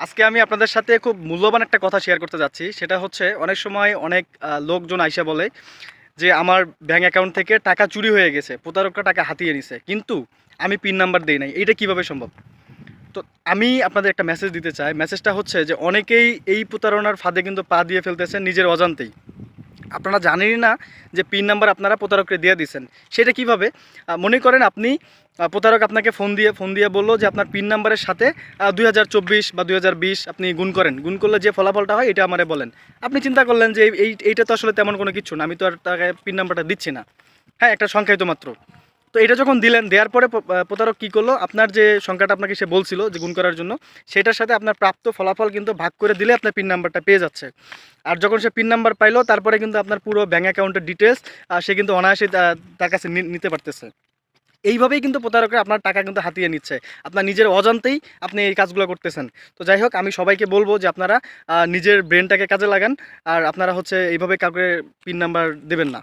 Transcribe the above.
আজকে আমি আপনাদের সাথে খুব মূল্যবান একটা কথা শেয়ার করতে যাচ্ছি। সেটা হচ্ছে, অনেক সময় অনেক লোকজন আইসা বলে যে, আমার ব্যাঙ্ক অ্যাকাউন্ট থেকে টাকা চুরি হয়ে গেছে, প্রতারকরা টাকা হাতিয়ে নিছে। কিন্তু আমি পিন নাম্বার দিই নাই। এটা কীভাবে সম্ভব? তো আমি আপনাদের একটা মেসেজ দিতে চাই। মেসেজটা হচ্ছে যে, অনেকেই এই প্রতারণার ফাঁদে কিন্তু পা দিয়ে ফেলতেছে নিজের অজান্তেই। আপনারা জানেনই না যে পিন নাম্বার আপনারা প্রতারককে দিয়ে দিচ্ছেন সেটা কীভাবে? মনে করেন আপনি প্রতারক আপনাকে ফোন দিয়ে ফোন দিয়ে বলল যে আপনার পিন নাম্বারের সাথে দুই হাজার চব্বিশ বা দুই হাজার বিশ আপনি গুণ করেন। গুণ করলে যে ফলাফলটা হয় এটা আমারে বলেন। আপনি চিন্তা করলেন যে এই, এইটা তো আসলে তেমন কোনো কিছু না, আমি তো আর তাকে পিন নাম্বারটা দিচ্ছি না। হ্যাঁ একটা সংখ্যায়িত মাত্র। তো এটা যখন দিলেন, দেওয়ার পরে প্রতারক কী করল? আপনার যে সংখ্যাটা আপনাকে সে বলছিল যে গুণ করার জন্য, সেটার সাথে আপনার প্রাপ্ত ফলাফল কিন্তু ভাগ করে দিলে আপনার পিন নাম্বারটা পেয়ে যাচ্ছে। আর যখন সে পিন নাম্বার পাইলো, তারপরে কিন্তু আপনার পুরো ব্যাঙ্ক অ্যাকাউন্টের ডিটেলস সে কিন্তু অনায়াসে তার কাছে নিতে পারতেছে। এইভাবেই কিন্তু প্রতারকরা আপনার টাকা কিন্তু হাতিয়ে নিচ্ছে। আপনার নিজের অজান্তেই আপনি এই কাজগুলো করতেছেন। তো যাই হোক, আমি সবাইকে বলব যে আপনারা নিজের ব্রেনটাকে কাজে লাগান। আর আপনারা হচ্ছে এইভাবে কাউকে পিন নাম্বার দেবেন না।